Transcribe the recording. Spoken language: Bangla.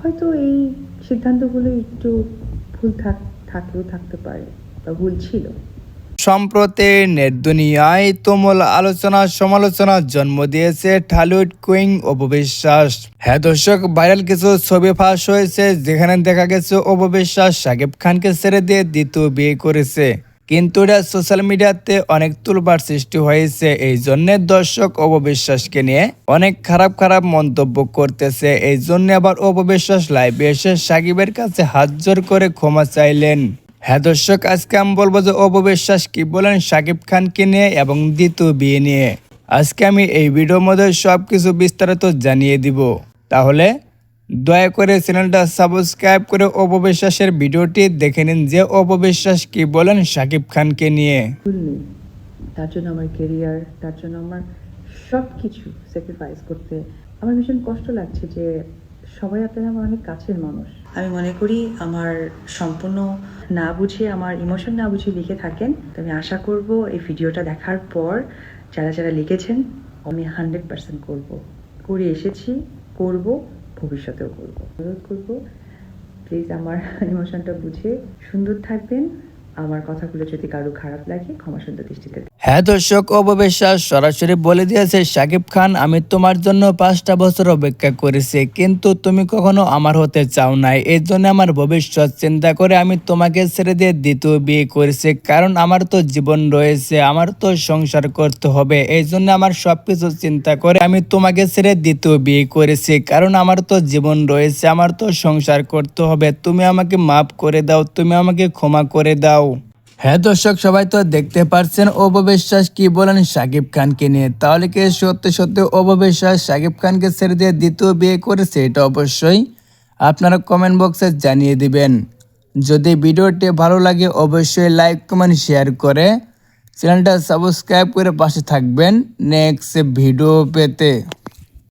হয়তো এই সিদ্ধান্তগুলো একটু ভুল থাক থাকলেও থাকতে পারে বা ভুল ছিল। সম্প্রতি নেট দুনিয়ায় তুমুল আলোচনা সমালোচনার জন্ম দিয়েছে ঠালিউড কুইং অপবিশ্বাস হ্যাঁ দর্শক, ভাইরাল কিছু ছবি ফাঁস হয়েছে যেখানে দেখা গেছে অপবিশ্বাস সাকিব খানকে ছেড়ে দিয়ে দ্বিতীয় বিয়ে করেছে। কিন্তু এটা সোশ্যাল মিডিয়াতে অনেক তুলবার সৃষ্টি হয়েছে। এই জন্য দর্শক অপবিশ্বাসকে নিয়ে অনেক খারাপ খারাপ মন্তব্য করতেছে। এই জন্য আবার অপবিশ্বাস লাইভে এসে সাকিবের কাছে হাত জোর করে ক্ষমা চাইলেন। হ্যাঁ দর্শক, আজকে আমি বলব যে অপবিশ্বাস কি বলেন সাকিব খানকে নিয়ে এবং দ্বিতীয় বিয়ে নিয়ে। আজকে আমি এই ভিডিওর মধ্যে সব কিছু বিস্তারিত জানিয়ে দিব। তাহলে দয়া করে চ্যানেলটা সাবস্ক্রাইব করে অপবিশ্বাসের ভিডিওটি দেখে নিন যে অপবিশ্বাস কি বলেন শাকিব খানকে নিয়ে। তার জন্য আমার কেরিয়ার তার জন্য আমার সব কিছু স্যাক্রিফাইস করতে আমার ভীষণ কষ্ট লাগছে যে সবাই আপনারা আমার অনেক কাছের মানুষ। আমি মনে করি আমার সম্পূর্ণ না বুঝে, আমার ইমোশন না বুঝে লিখে থাকেন। তো আমি আশা করব এই ভিডিওটা দেখার পর যারা যারা লিখেছেন, আমি হান্ড্রেড পার্সেন্ট করব। করে এসেছি, করব। ভবিষ্যতেও করব। অনুরোধ করব প্লিজ আমার ইমোশনটা বুঝে সুন্দর থাকবেন। আমার কথাগুলো যদি কারও খারাপ লাগে, ক্ষমা সুন্দর দৃষ্টিতে হ্যাঁ দর্শক অপবিশ্বাস সরাসরি বলে দিয়েছে শাকিব খান, আমি তোমার জন্য পাঁচটা বছর অপেক্ষা করেছি, কিন্তু তুমি কখনো আমার হতে চাও নাই। এই জন্য আমার ভবিষ্যৎ চিন্তা করে আমি তোমাকে ছেড়ে দিয়ে দ্বিতীয় বিয়ে করেছি, কারণ আমার তো জীবন রয়েছে, আমার তো সংসার করতে হবে। এই জন্য আমার সবকিছু চিন্তা করে আমি তোমাকে ছেড়ে দ্বিতীয় বিয়ে করেছি, কারণ আমার তো জীবন রয়েছে, আমার তো সংসার করতে হবে। তুমি আমাকে মাফ করে দাও, তুমি আমাকে ক্ষমা করে দাও। হ্যাঁ দর্শক, সবাই তো দেখতে পারছেন অপবিশ্বাস কি বলেন সাকিব খানকে নিয়ে। তাহলে কি সত্যি সত্যি অপবিশ্বাস সাকিব খানকে ছেড়ে দিয়ে দ্বিতীয় বিয়ে করেছে, এটা অবশ্যই আপনারা কমেন্ট বক্সে জানিয়ে দিবেন। যদি ভিডিওটি ভালো লাগে, অবশ্যই লাইক কমেন্ট শেয়ার করে চ্যানেলটা সাবস্ক্রাইব করে পাশে থাকবেন। নেক্সট ভিডিও পেতে।